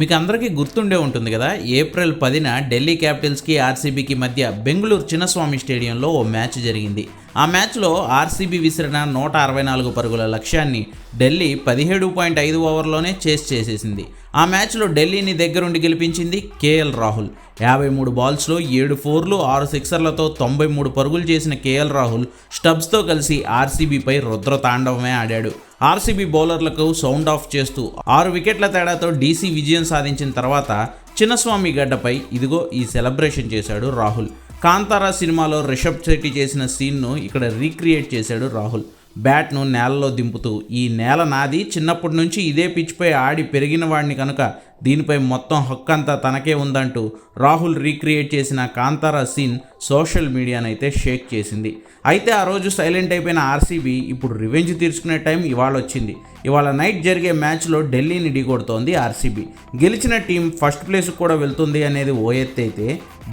మీకు అందరికీ గుర్తుండే ఉంటుంది కదా ఏప్రిల్ పదిన ఢిల్లీ క్యాపిటల్స్కి ఆర్సీబీకి మధ్య బెంగళూరు చిన్నస్వామి స్టేడియంలో ఓ మ్యాచ్ జరిగింది. ఆ మ్యాచ్లో ఆర్సీబీ విసిరిన నూట అరవై నాలుగు పరుగుల లక్ష్యాన్ని ఢిల్లీ పదిహేడు పాయింట్ ఐదు ఓవర్లోనే చేస్ చేసేసింది. ఆ మ్యాచ్లో ఢిల్లీని దగ్గరుండి గెలిపించింది కేఎల్ రాహుల్. యాభై మూడు బాల్స్లో ఏడు ఫోర్లు ఆరు సిక్సర్లతో తొంభై మూడు పరుగులు చేసిన కేఎల్ రాహుల్ స్టబ్స్తో కలిసి ఆర్సీబీపై రుద్ర తాండవమే ఆడాడు. ఆర్సీబీ బౌలర్లకు సౌండ్ ఆఫ్ చేస్తూ ఆరు వికెట్ల తేడాతో డీసీ విజయం సాధించిన తర్వాత చిన్నస్వామి గడ్డపై ఇదిగో ఈ సెలబ్రేషన్ చేశాడు రాహుల్. కాంతారా సినిమాలో రిషబ్ శెట్టి చేసిన సీన్ను ఇక్కడ రీక్రియేట్ చేశాడు రాహుల్. బ్యాట్ను నేలలో దింపుతూ ఈ నేల నాది. చిన్నప్పటి నుంచి ఇదే పిచ్పై ఆడి పెరిగిన వాడిని కనుక దీనిపై మొత్తం హక్కంతా తనకే ఉందంటూ రాహుల్ రీక్రియేట్ చేసిన కాంతారా సీన్ సోషల్ మీడియానైతే షేక్ చేసింది. అయితే ఆ రోజు సైలెంట్ అయిపోయిన ఆర్సీబీ ఇప్పుడు రివెంజ్ తీర్చుకునే టైం ఇవాళ వచ్చింది. ఇవాళ నైట్ జరిగే మ్యాచ్లో ఢిల్లీని ఢీకొడుతోంది ఆర్సీబీ. గెలిచిన టీం ఫస్ట్ ప్లేస్కి కూడా వెళ్తుంది అనేది ఓ ఎత్తు అయితే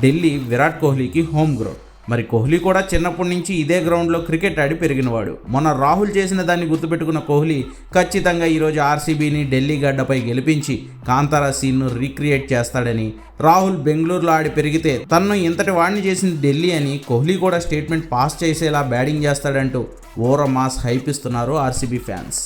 ఢిల్లీ విరాట్ కోహ్లీకి హోమ్ గ్రౌండ్. మరి కోహ్లీ కూడా చిన్నప్పటి నుంచి ఇదే గ్రౌండ్లో క్రికెట్ ఆడి పెరిగినవాడు. మొన్న రాహుల్ చేసిన దాన్ని గుర్తుపెట్టుకున్న కోహ్లీ ఖచ్చితంగా ఈరోజు ఆర్సీబీని ఢిల్లీ గడ్డపై గెలిపించి కాంతారా సీన్ను రీక్రియేట్ చేస్తాడని రాహుల్ బెంగళూరులో ఆడి పెరిగితే తన్ను ఇంతటి వాడిని చేసింది ఢిల్లీ అని కోహ్లీ కూడా స్టేట్మెంట్ పాస్ చేసేలా బ్యాటింగ్ చేస్తాడంటూ ఓర మాస్ హైప్ ఇస్తున్నారు ఆర్సీబీ ఫ్యాన్స్.